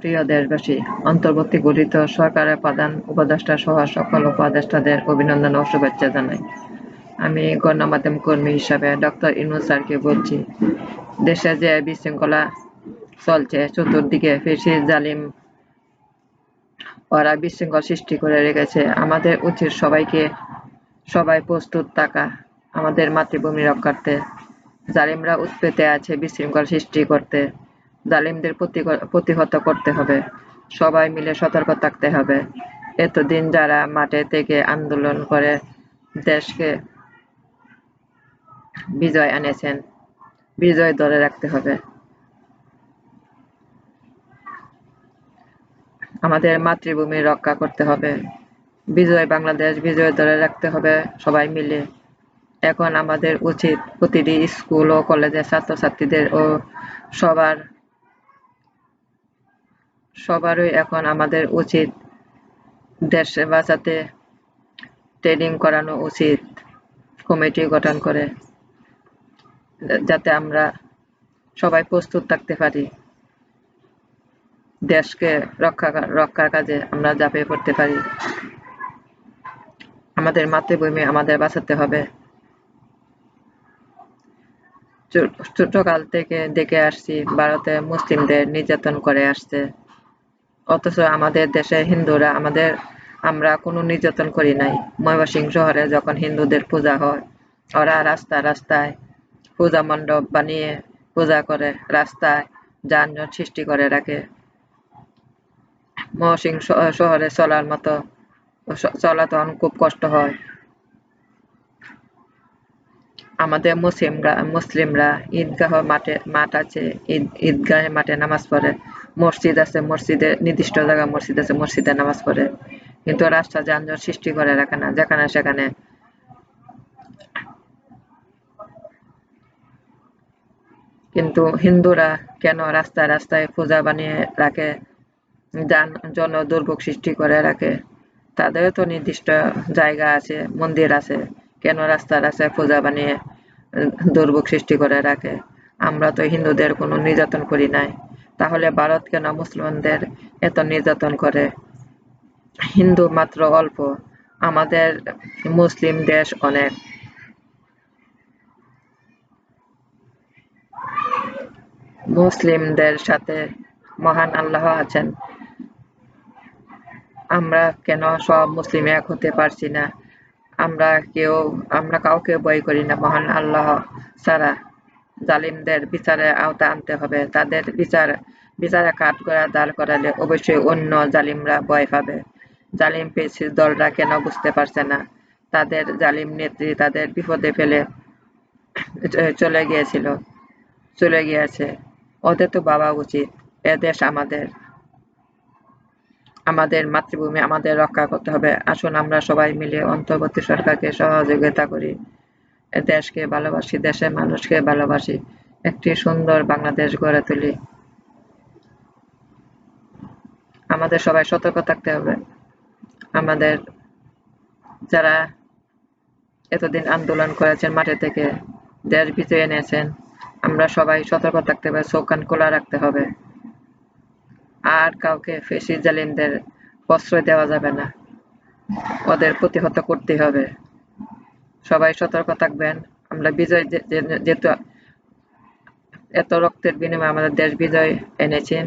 প্রিয় দেশবাসী, অন্তর্বর্তী গঠিত সরকারের প্রধান উপদেষ্টা সহ সকল উপদেষ্টাদের অভিনন্দন ও শুভেচ্ছা জানাই। আমি গণমাধ্যম কর্মী হিসাবে ডক্টর ইনু স্যারকে বলছি, দেশে যে বিশৃঙ্খলা চলছে, চতুর্দিকে ফেসি জালিম ওরা বিশৃঙ্খল সৃষ্টি করে রেখেছে। আমাদের উচিত সবাইকে, সবাই প্রস্তুত থাকা, আমাদের মাতৃভূমি রক্ষার্থে। জালিমরা উৎপেতে আছে বিশৃঙ্খল সৃষ্টি করতে। জালিমদের প্রতিহত করতে হবে। সবাই মিলে সতর্ক থাকতে হবে। এতদিন যারা মাঠে থেকে আন্দোলন করে দেশকে বিজয় এনেছেন বিজয় ধরে রাখতে হবে। আমাদের মাতৃভূমি রক্ষা করতে হবে। বিজয় বাংলাদেশ বিজয় ধরে রাখতে হবে সবাই মিলে। এখন আমাদের উচিত প্রতিটি স্কুল ও কলেজের ছাত্রছাত্রীদের ও সবার সবারই এখন আমাদের উচিত দেশ বাঁচাতে, ট্রেনিং করানো উচিত, কমিটি গঠন করে, যাতে আমরা সবাই প্রস্তুত থাকতে পারি। দেশকে রক্ষা, রক্ষার কাজে আমরা ঝাঁপিয়ে পড়তে পারি। আমাদের মাতৃভূমি আমাদের বাঁচাতে হবে। ছোটকাল থেকে দেখে আসছি, ভারতে মুসলিমদের নির্যাতন করে আসছে। অথচ আমাদের দেশে হিন্দুরা, আমাদের, আমরা কোনো নির্যাতন করি নাই। ময়মনসিংহ শহরে যখন হিন্দুদের পূজা হয়, ওরা রাস্তা রাস্তায় পূজা মণ্ডপ বানিয়ে পূজা করে, রাস্তায় যানজট সৃষ্টি করে রাখে। মহসিং শহরে চলার মতো চলা তখন খুব কষ্ট হয়। আমাদের মুসলিমরা মুসলিমরা ঈদগাহ মাঠে, মাঠ আছে, ঈদ, ঈদগাহে মাঠে নামাজ পড়ে। মসজিদ আছে, মসজিদে, নির্দিষ্ট জায়গা মসজিদ আছে, মসজিদে নামাজ পড়ে। কিন্তু রাস্তা যানজট সৃষ্টি করে রাখে না, যেখানে সেখানে। কিন্তু হিন্দুরা কেন রাস্তায় রাস্তায় পূজা বানিয়ে রাখে, যান, জন দুর্ভোগ সৃষ্টি করে রাখে? তাদেরও তো নির্দিষ্ট জায়গা আছে, মন্দির আছে। কেন রাস্তা রাস্তায় পূজা বানিয়ে দুর্ভোগ সৃষ্টি করে রাখে? আমরা তো হিন্দুদের কোনো নির্যাতন করি নাই। তাহলে ভারত কেন মুসলমানদের এত নির্যাতন করে? হিন্দু মাত্র অল্প, আমাদের মুসলিম দেশ অনেক। মুসলিমদের সাথে মহান আল্লাহ আছেন। আমরা কেন সব মুসলিম এক হতে পারছি না? আমরা কেউ, আমরা কাউকে বই করি না মহান আল্লাহ ছাড়া। জালিমদের বিচারে আওতা আনতে হবে। তাদের বিচার, বিচারে কাঠ করা দাঁড় করালে অবশ্যই অন্য জালিমরা ভয় পাবে। জালিম পেয়েছি দলরা কেন বুঝতে পারছে না? তাদের জালিম নেত্রী তাদের বিপদে ফেলে চলে গিয়েছিল, চলে গিয়েছে। ওদের তো বাবা উচিত, এ দেশ আমাদের। আমাদের মাতৃভূমি আমাদের রক্ষা করতে হবে। আসুন আমরা সবাই মিলে অন্তর্বর্তী সরকারকে সহযোগিতা করি। দেশকে ভালোবাসি, দেশের মানুষকে ভালোবাসি। একটি সুন্দর বাংলাদেশ গড়ে তুলি। আমাদের সবাই সতর্ক থাকতে হবে। আমাদের যারা এতদিন আন্দোলন করেছেন মাঠে থেকে, দেশ বিজয় এনেছেন, আমরা সবাই সতর্ক থাকতে হবে চোখ কান খোলা রাখতে হবে। আর কাউকে ফেসি জালিমদের প্রশ্রয় দেওয়া যাবে না। ওদের প্রতিহত করতে হবে। সবাই সতর্ক থাকবেন। আমরা বিজয় যেহেতু এত রক্তের বিনিময়ে আমাদের দেশ বিজয় এনেছেন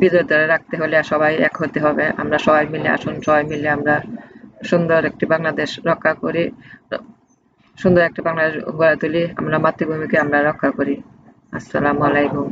বিজয় ধরে রাখতে হলে সবাই এক হতে হবে। আমরা সবাই মিলে আসুন, সবাই মিলে আমরা সুন্দর একটি বাংলাদেশ রক্ষা করি, সুন্দর একটি বাংলাদেশ গড়ে তুলি, আমরা মাতৃভূমিকে আমরা রক্ষা করি। আসসালামু আলাইকুম।